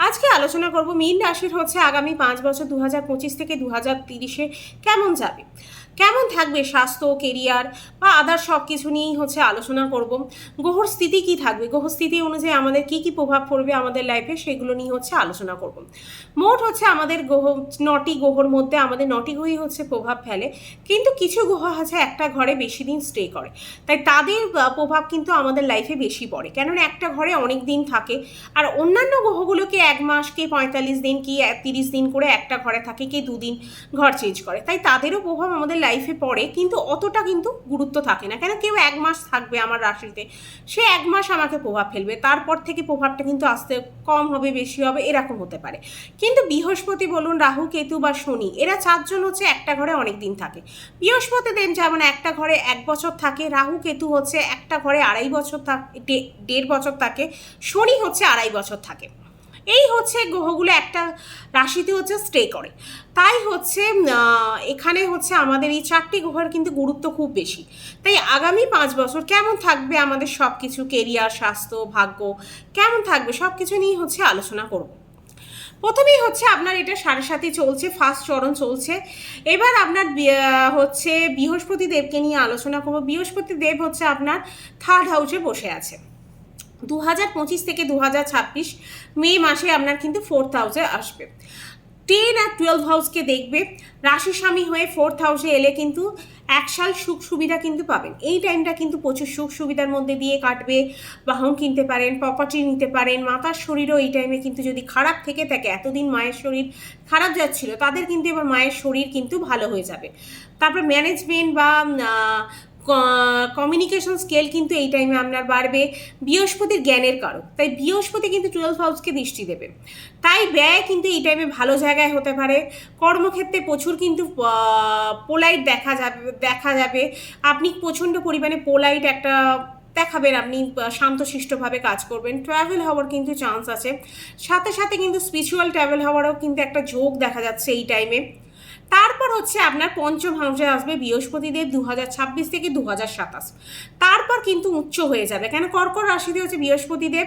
আজকে আলোচনা করব মীন রাশির হচ্ছে আগামী পাঁচ বছর দু হাজার পঁচিশ থেকে দু হাজার তিরিশে কেমন যাবে? কেমন থাকবে স্বাস্থ্য কেরিয়ার বা আদার সব কিছু নিয়েই হচ্ছে আলোচনা করব। গ্রহর স্থিতি কি থাকবে? গ্রহ স্থিতি অনুযায়ী আমাদের কি কি প্রভাব পড়বে আমাদের লাইফে সেগুলো নিয়ে হচ্ছে আলোচনা করব। মোট হচ্ছে আমাদের গ্রহ, নটি গ্রহর মধ্যে আমাদের নটি গ্রহই হচ্ছে প্রভাব ফেলে। কিন্তু কিছু গ্রহ আছে একটা ঘরে বেশি দিন স্টে করে। তাই তাদের প্রভাব কিন্তু আমাদের লাইফে বেশি পড়ে। কেননা একটা ঘরে অনেক দিন থাকে। আর অন্যান্য গ্রহগুলোকে এক মাস কে পঁয়তাল্লিশ দিন কি তিরিশ দিন করে একটা ঘরে থাকে কি দুদিন ঘর চেঞ্জ করে। তাই তাদেরও প্রভাব আমাদের লাইফে পড়ে, কিন্তু অতটা কিন্তু গুরুত্ব থাকে না। কেন? কেউ এক মাস থাকবে আমার রাশিতে। সে এক মাস আমাকে প্রভাব ফেলবে, তারপর থেকে প্রভাবটা কিন্তু আসতে কম হবে, বেশি হবে, এরকম হতে পারে। কিন্তু বৃহস্পতি বলুন, রাহু, কেতু বা শনি, এরা চারজন হচ্ছে একটা ঘরে অনেক দিন থাকে। বৃহস্পতি দেব যেমন একটা ঘরে এক বছর থাকে, রাহু, কেতু হচ্ছে একটা ঘরে আড়াই বছর থাকে দেড় বছর থাকে, শনি হচ্ছে আড়াই বছর থাকে। এই হচ্ছে গ্রহগুলো একটা রাশিতে হচ্ছে স্টে করে। তাই হচ্ছে এখানে হচ্ছে আমাদের এই চারটি গ্রহের কিন্তু গুরুত্ব খুব বেশি। তাই আগামী পাঁচ বছর কেমন থাকবে আমাদের সব কিছু কেরিয়ার স্বাস্থ্য, ভাগ্য, কেমন থাকবে সব কিছু নিয়ে হচ্ছে আলোচনা করব। প্রথমেই হচ্ছে আপনার এটা সাড়ে সাথে চলছে, ফার্স্ট চরণ চলছে। এবার আপনার হচ্ছে বৃহস্পতি দেবকে নিয়ে আলোচনা করব। বৃহস্পতি দেব হচ্ছে আপনার থার্ড হাউসে বসে আছে। দু হাজার পঁচিশ থেকে দু হাজার ছাব্বিশ মে মাসে আপনার কিন্তু ফোর্থ হাউসে আসবে। টেন আর টুয়েলভ হাউসকে দেখবে, রাশি স্বামী হয়ে ফোর্থ হাউসে এলে কিন্তু এক সাল সুখ সুবিধা কিন্তু পাবেন। এই টাইমটা কিন্তু প্রচুর সুখ সুবিধার মধ্যে দিয়ে কাটবে, বাহন কিনতে পারেন প্রপার্টি নিতে পারেন, মাতার শরীরও এই টাইমে কিন্তু যদি খারাপ থেকে থাকে, এতদিন মায়ের শরীর খারাপ যাচ্ছিল, তাদের কিন্তু এবার মায়ের শরীর কিন্তু ভালো হয়ে যাবে। তারপর ম্যানেজমেন্ট বা কমিউনিকেশন স্কেল কিন্তু এই টাইমে আপনার বাড়বে বৃহস্পতির জ্ঞানের কারক। তাই বৃহস্পতি কিন্তু টুয়েলভ হাউসকে দৃষ্টি দেবে। তাই ব্যয় কিন্তু এই টাইমে ভালো জায়গায় হতে পারে। কর্মক্ষেত্রে প্রচুর কিন্তু পোলাইট দেখা যাবে দেখা যাবে। আপনি প্রচণ্ড পরিমাণে পোলাইট একটা দেখাবেন, আপনি শান্তশিষ্টভাবে কাজ করবেন। ট্রাভেল হওয়ার কিন্তু চান্স আছে। সাথে সাথে কিন্তু স্পিরিচুয়াল ট্রাভেল হওয়ারও কিন্তু একটা যোগ দেখা যাচ্ছে এই টাইমে তারপর হচ্ছে আপনার পঞ্চম হাউসে আসবে বৃহস্পতিদেব দু হাজার ছাব্বিশ থেকে দু হাজার সাতাশ। তারপর কিন্তু উচ্চ হয়ে যাবে। কেন? কর্কট রাশিতে হচ্ছে বৃহস্পতিদেব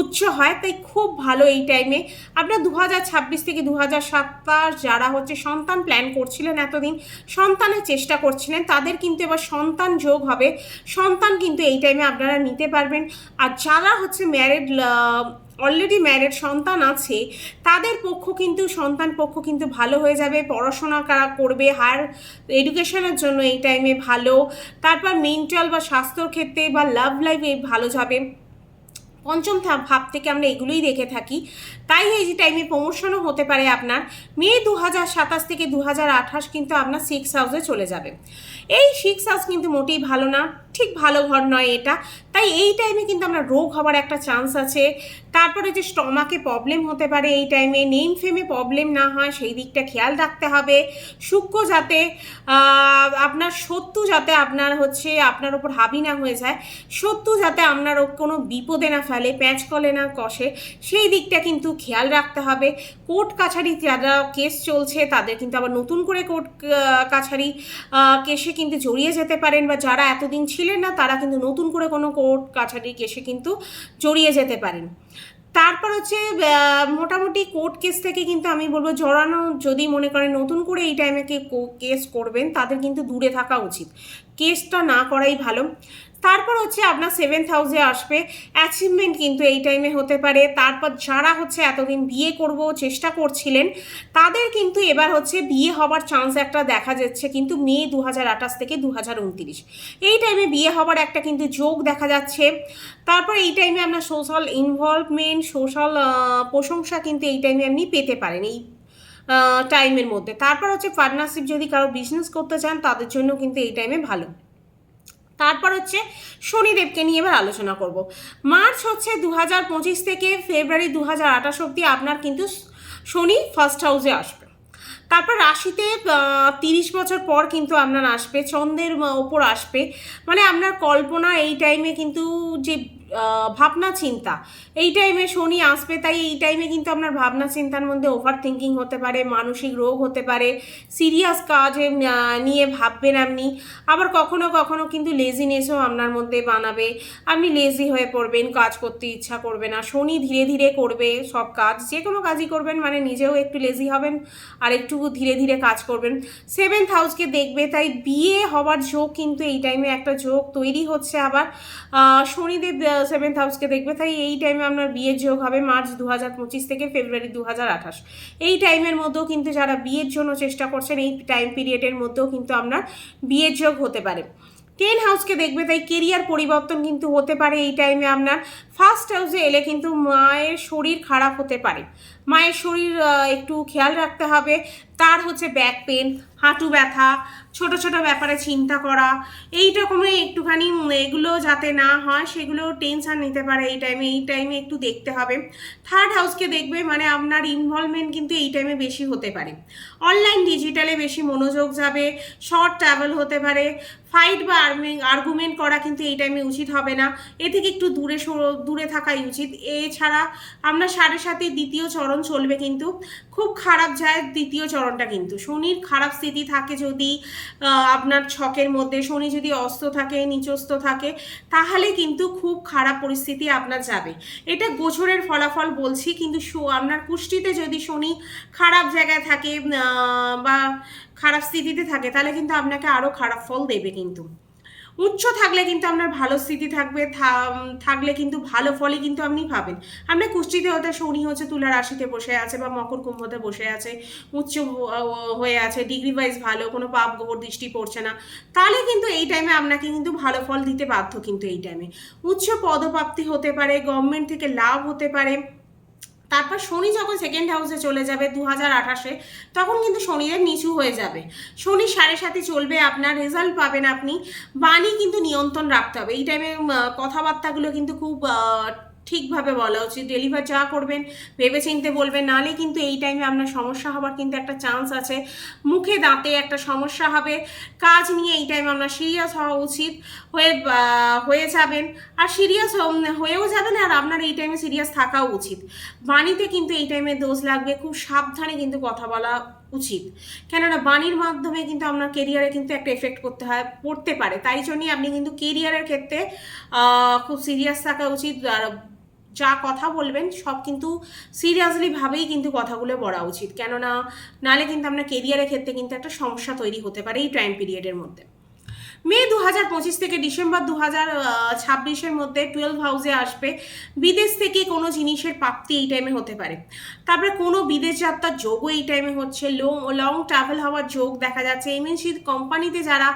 উচ্চ হয়, তাই খুব ভালো এই টাইমে আপনার দু হাজার ছাব্বিশ থেকে দু হাজার সাতাশ যারা হচ্ছে সন্তান প্ল্যান করছিলেন এতদিন, সন্তানের চেষ্টা করছিলেন, তাদের কিন্তু এবার সন্তান যোগ হবে। সন্তান কিন্তু এই টাইমে আপনারা নিতে পারবেন। আর যারা হচ্ছে ম্যারেড অলরেডি ম্যারেড সন্তান আছে, তাদের পক্ষ কিন্তু, সন্তান পক্ষ কিন্তু ভালো হয়ে যাবে, পড়াশোনা কারা করবে হায়ার এডুকেশনের জন্য এই টাইমে ভালো, তারপর মেন্টাল বা স্বাস্থ্যর ক্ষেত্রে বা লাভ লাইফে ভালো যাবে। পঞ্চম ভাব থেকে আমরা এগুলোই দেখে থাকি। তাই এই যে টাইমে প্রমোশনও হতে পারে আপনার। মে দু হাজার সাতাশ থেকে দু হাজার আঠাশ কিন্তু আপনার সিক্স হাউসে চলে যাবে। এই সিক্স হাউস কিন্তু মোটেই ভালো না। ঠিক ভালো ঘর নয় এটা। তাই এই টাইমে কিন্তু আমরা রোগ হওয়ার একটা চান্স আছে। তারপরে যে স্টমাকে প্রবলেম হতে পারে এই টাইমে নেম ফেমে প্রবলেম না হয়, সেই দিকটা খেয়াল রাখতে হবে। শুক্র যাতে আপনার শত্রু যাতে আপনার হচ্ছে আপনার ওপর হাবি না হয়ে যায়, শত্রু যাতে আপনার কোনো বিপদে না ফেলে, প্যাঁচ কলে না কষে, সেই দিকটা কিন্তু খেয়াল রাখতে হবে। কোর্ট কাছারি যারা কেস চলছে, তাদের কিন্তু আবার নতুন করে কোর্ট কাছারি কেসে কিন্তু জড়িয়ে যেতে পারেন বা যারা এতদিন ছিলেন না, তারা কিন্তু নতুন করে কোনো কোর্ট কাছারি কেসে কিন্তু জড়িয়ে যেতে পারেন। তারপর হচ্ছে মোটামুটি কোর্ট কেস থেকে কিন্তু আমি বলব, জড়ানো যদি মনে করেন নতুন করে এই টাইমে কেস করবেন, তাদের কিন্তু দূরে থাকা উচিত। কেসটা না করাই ভালো। তারপর হচ্ছে আপনার সেভেন্থ হাউসে আসবে। অ্যাচিভমেন্ট কিন্তু এই টাইমে হতে পারে। তারপর যারা হচ্ছে এতদিন বিয়ে করব, চেষ্টা করছিলেন, তাদের কিন্তু এবার হচ্ছে বিয়ে হবার চান্স একটা দেখা যাচ্ছে কিন্তু মে দু হাজার আঠাশ থেকে দু হাজার উনত্রিশ। এই টাইমে বিয়ে হবার একটা কিন্তু যোগ দেখা যাচ্ছে। তারপর এই টাইমে আপনার সোশ্যাল ইনভলভমেন্ট সোশ্যাল প্রশংসা কিন্তু এই টাইমে আপনি পেতে পারেন এই টাইমের মধ্যে। তারপর হচ্ছে পার্টনারশিপ যদি কারও বিজনেস করতে চান, তাদের জন্য কিন্তু এই টাইমে ভালো। তারপর হচ্ছে শনিদেবকে নিয়ে এবার আলোচনা করব। মার্চ হচ্ছে দু হাজার পঁচিশ থেকে ফেব্রুয়ারি দু হাজার আঠাশ অব্দি আপনার কিন্তু শনি ফার্স্ট হাউসে আসবে। তারপর রাশিতে তিরিশ বছর পর কিন্তু আপনার আসবে, চন্দ্রের ওপর আসবে। মানে আপনার কল্পনা এই টাইমে কিন্তু যে ভাবনা চিন্তা। এই টাইমে শনি আসবে, তাই এই টাইমে কিন্তু আপনার ভাবনা চিন্তার মধ্যে ওভার থিঙ্কিং হতে পারে, মানসিক রোগ হতে পারে সিরিয়াস কাজে নিয়ে ভাববেন আপনি। আবার কখনো কখনো কিন্তু লেজিনেসও আপনার মধ্যে বানাবে। আপনি লেজি হয়ে পড়বেন, কাজ করতে ইচ্ছা করবে না। শনি ধীরে ধীরে করবে সব কাজ। যে কোনো কাজই করবেন মানে নিজেও একটু লেজি হবেন, আর একটু ধীরে ধীরে কাজ করবেন। সেভেন্থ হাউসকে দেখবে, তাই বিয়ে হওয়ার ঝোঁক কিন্তু এই টাইমে একটা ঝোঁক তৈরি হচ্ছে আবার। শনিদেব সেভেন্থ হাউসকে দেখবে, তাই এই টাইমে আপনার বিয়ের যোগ হবে মার্চ দু হাজার পঁচিশ থেকে ফেব্রুয়ারি দু হাজার আঠাশ। এই টাইমের মধ্যেও কিন্তু যারা বিয়ের জন্য চেষ্টা করছেন, এই টাইম পিরিয়ডের মধ্যেও কিন্তু আপনার বিয়ের যোগ হতে পারে। টেন হাউসকে দেখবে, তাই কেরিয়ার পরিবর্তন কিন্তু হতে পারে এই টাইমে আপনার। ফার্স্ট হাউসে এলে কিন্তু মায়ের শরীর খারাপ হতে পারে। মায়ের শরীর একটু খেয়াল রাখতে হবে। তার হচ্ছে ব্যাক পেন হাঁটু ব্যথা, ছোট ছোট ব্যাপারে চিন্তা করা এই রকমের একটুখানি এগুলো যাতে না হয়, সেগুলো টেনশন নিতে পারে এই টাইমে এই টাইমে একটু দেখতে হবে। থার্ড হাউসকে দেখবে মানে আপনার ইনভলভমেন্ট কিন্তু এই টাইমে বেশি হতে পারে। অনলাইন ডিজিটালে বেশি মনোযোগ যাবে শর্ট ট্রাভেল হতে পারে। ফাইট বা আর্গুমেন্ট করা কিন্তু এই টাইমে উচিত হবে না। এ থেকে একটু দূরে দূরে থাকাই উচিত। এছাড়া আপনার সাড়ে সাথে দ্বিতীয় চরণ চলবে কিন্তু। খুব খারাপ যায় দ্বিতীয় চরণটা কিন্তু। শনির খারাপ স্থিতি থাকে যদি আপনার ছকের মধ্যে শনি যদি অস্ত থাকে, নিচস্ত থাকে, তাহলে কিন্তু খুব খারাপ পরিস্থিতি আপনার যাবে। এটা গোছরের ফলাফল বলছি কিন্তু আপনার কুষ্টিতে যদি শনি খারাপ জায়গায় থাকে বা খারাপ স্থিতিতে থাকে, তাহলে কিন্তু আপনাকে আরও খারাপ ফল দেবে কিন্তু। উচ্চ থাকলে কিন্তু আপনার ভালো স্থিতি থাকবে থাকলে কিন্তু ভালো ফলই কিন্তু আপনি পাবেন। আপনার কুষ্টিতে হতে শনি হচ্ছে তুলা রাশিতে বসে আছে বা মকর কুম্ভতে বসে আছে, উচ্চ হয়ে আছে ডিগ্রি ওয়াইজ ভালো, কোনো পাপ গোবর দৃষ্টি পড়ছে না, তাহলে কিন্তু এই টাইমে আপনাকে কিন্তু ভালো ফল দিতে বাধ্য কিন্তু এই টাইমে উচ্চ পদপ্রাপ্তি হতে পারে গভর্নমেন্ট থেকে লাভ হতে পারে তারপর শনি যখন সেকেন্ড হাউসে চলে যাবে দু হাজার আঠাশে, তখন কিন্তু শনিদের নিচু হয়ে যাবে। শনি সাড়ে সাথে চলবে, আপনার রেজাল্ট পাবেন আপনি। বাণী কিন্তু নিয়ন্ত্রণ রাখতে হবে। এই টাইমে কথাবার্তাগুলো কিন্তু খুব ঠিকভাবে বলা উচিত ডেলিভার যা করবেন ভেবে চিনতে বলবেন, নালে কিন্তু এই টাইমে আপনার সমস্যা হবার কিন্তু একটা চান্স আছে। মুখে দাঁতে একটা সমস্যা হবে, কাজ নিয়ে এই টাইমে আপনার সিরিয়াস হওয়া উচিত, হয়ে হয়ে যাবেন, আর সিরিয়াস হয়েও যাবেন, আর আপনার এই টাইমে সিরিয়াস থাকাও উচিত। বাণীতে কিন্তু এই টাইমে দোষ লাগবে, খুব সাবধানে কিন্তু কথা বলা উচিত। কেননা বাণীর মাধ্যমে কিন্তু আপনার কেরিয়ারে কিন্তু একটা এফেক্ট করতে হয়, পড়তে পারে। তাই জন্যই আপনি কিন্তু কেরিয়ারের ক্ষেত্রে খুব সিরিয়াস থাকা উচিত, আর যা কথা বলবেন সব কিন্তু সিরিয়াসলি ভাবেই কিন্তু কথাগুলো বলা উচিত। কেননা নালে কিন্তু আপনার কেরিয়ারের ক্ষেত্রে কিন্তু একটা সমস্যা তৈরি হতে পারে এই টাইম পিরিয়ডের মধ্যে। মে দু হাজার পঁচিশ থেকে ডিসেম্বর দু হাজার ছাব্বিশের মধ্যে টুয়েলভ হাউসে আসবে। বিদেশ থেকে কোনো জিনিসের প্রাপ্তি এই টাইমে হতে পারে। তারপরে কোনো বিদেশ যাত্রার যোগও এই টাইমে হচ্ছে। লং লং ট্রাভেল হওয়ার যোগ দেখা যাচ্ছে। এমএনসি কোম্পানিতে যারা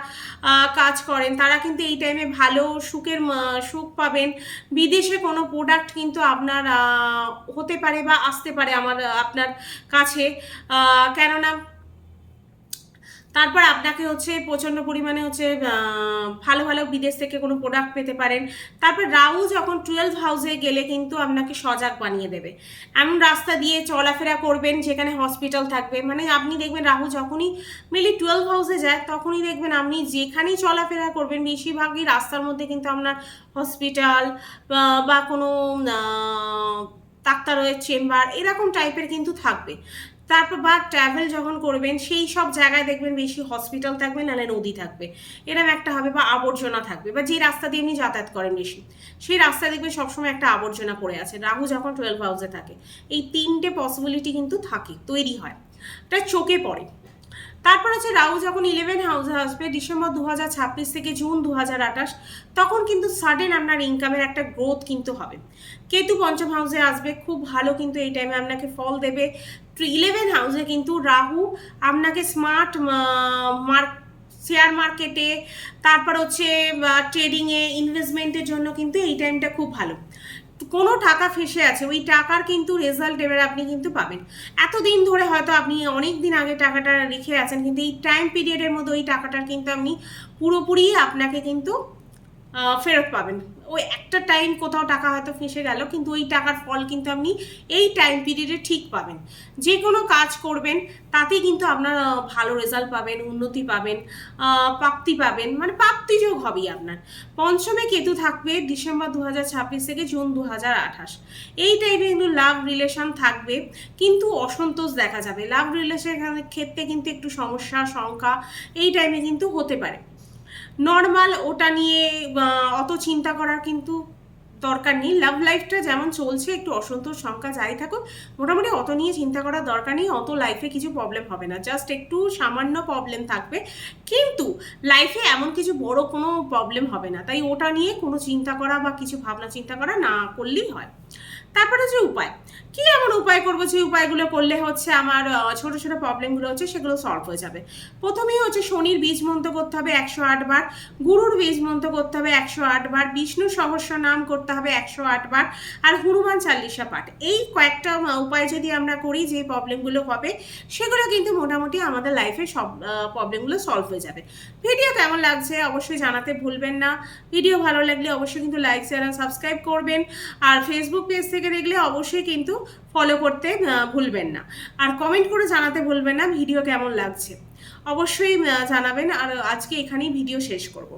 কাজ করেন, তারা কিন্তু এই টাইমে ভালো সুখের সুখ পাবেন। বিদেশে কোনো প্রোডাক্ট কিন্তু আপনার হতে পারে বা আসতে পারে আমার, আপনার কাছে। কেননা তারপর আপনাকে হচ্ছে প্রচণ্ড পরিমাণে হচ্ছে ভালো ভালো বিদেশ থেকে কোনো প্রোডাক্ট পেতে পারেন। তারপর রাহু যখন টুয়েলভ হাউসে গেলে কিন্তু আপনাকে সজাগ বানিয়ে দেবে। এমন রাস্তা দিয়ে চলাফেরা করবেন যেখানে হসপিটাল থাকবে। মানে আপনি দেখবেন রাহু যখনই মেনলি টুয়েলভ হাউসে যায়, তখনই দেখবেন আপনি যেখানেই চলাফেরা করবেন, বেশিরভাগই রাস্তার মধ্যে কিন্তু আপনার হসপিটাল বা কোনো ডাক্তারের চেম্বার এরকম টাইপের কিন্তু থাকবে। তারপর বা ট্রাভেল যখন করবেন, সেই সব জায়গায় দেখবেন বেশি হসপিটাল থাকবে, নাহলে নদী থাকবে। এরকম একটা হবে বা আবর্জনা থাকবে, বা যে রাস্তা দিয়ে আপনি যাতায়াত করেন বেশি, সেই রাস্তা দেখবেন সবসময় একটা আবর্জনা পড়ে আছে। রাহু যখন টুয়েলভ হাউসে থাকে, এই তিনটে পসিবিলিটি কিন্তু থাকে, তৈরি হয়। এটা চোখে পড়ে। তারপর হচ্ছে রাহু, যখন ইলেভেন হাউসে আসবে, ডিসেম্বর দু হাজার ছাব্বিশ থেকে জুন দু হাজার আঠাশ, তখন কিন্তু সাডেন আপনার ইনকামের একটা গ্রোথ কিন্তু হবে। কেতু পঞ্চম হাউসে আসবে, খুব ভালো কিন্তু এই টাইমে আপনাকে ফল দেবে। ইলেভেন হাউসে কিন্তু রাহু আপনাকে স্মার্ট মার্ক শেয়ার মার্কেটে তারপর হচ্ছে ট্রেডিংয়ে ইনভেস্টমেন্টের জন্য কিন্তু এই টাইমটা খুব ভালো। কোনো টাকা ফেসে আছে, ওই টাকার কিন্তু রেজাল্ট এবার আপনি কিন্তু পাবেন। এতদিন ধরে হয়তো আপনি অনেক দিন আগে টাকাটা রেখে আছেন, কিন্তু এই টাইম পিরিয়ডের মধ্যে ওই টাকাটার কিন্তু আপনি পুরোপুরি আপনাকে কিন্তু ফেরত পাবেন। ওই একটা টাইম কোথাও টাকা হয়তো ফেঁসে গেল, কিন্তু ওই টাকার ফল কিন্তু আপনি এই টাইম পিরিয়ডে ঠিক পাবেন। যে কোনো কাজ করবেন তাতে কিন্তু আপনার ভালো রেজাল্ট পাবেন, উন্নতি পাবেন প্রাপ্তি পাবেন মানে প্রাপ্তিযোগ হবেই আপনার। পঞ্চমে কেতু থাকবে ডিসেম্বর দু থেকে জুন দু এই টাইমে কিন্তু লাভ রিলেশন থাকবে, কিন্তু অসন্তোষ দেখা যাবে। লাভ রিলেশনের ক্ষেত্রে কিন্তু একটু সমস্যা, শঙ্কা, এই টাইমে কিন্তু হতে পারে। নর্মাল ওটা নিয়ে অত চিন্তা করার কিন্তু দরকার নেই। লাভ লাইফটা যেমন চলছে, একটু অসন্তোষ সংখ্যা যাই থাকুক, মোটামুটি অত নিয়ে চিন্তা করার দরকার নেই, অত লাইফে কিছু প্রবলেম হবে না। জাস্ট একটু সামান্য প্রবলেম থাকবে। কিন্তু লাইফে এমন কিছু বড় কোনো প্রবলেম হবে না। তাই ওটা নিয়ে কোনো চিন্তা করা বা কিছু ভাবনা চিন্তা করা না করলেই হয়। তারপরে যে উপায় উপায় করব, যে উপায়গুলো করলে হচ্ছে আমার ছোট ছোট প্রবলেমগুলো হচ্ছে সেগুলো সলভ হয়ে যাবে। প্রথমেই হচ্ছে শনির বীজ মন্ত্র করতে হবে একশো আট বার, গুরুর বীজ মন্ত্র করতে হবে একশো আট বার, বিষ্ণু সহস্র নাম করতে হবে একশো বার, আর হনুমান চাল্লিশা পাঠ। এই কয়েকটা উপায় যদি আমরা করি যে প্রবলেমগুলো হবে, সেগুলো কিন্তু মোটামুটি আমাদের লাইফে সব প্রবলেমগুলো সলভ হয়ে যাবে। ভিডিও কেমন লাগছে অবশ্যই জানাতে ভুলবেন না। ভিডিও ভালো লাগলে অবশ্যই কিন্তু লাইক শেয়ার সাবস্ক্রাইব করবেন। আর ফেসবুক পেজ থেকে দেখলে অবশ্যই কিন্তু ফলো করতে ভুলবেন না। আর কমেন্ট করে জানাতে ভুলবেন না ভিডিও কেমন লাগছে? অবশ্যই জানাবেন। আর আজকে এখানেই ভিডিও শেষ করব।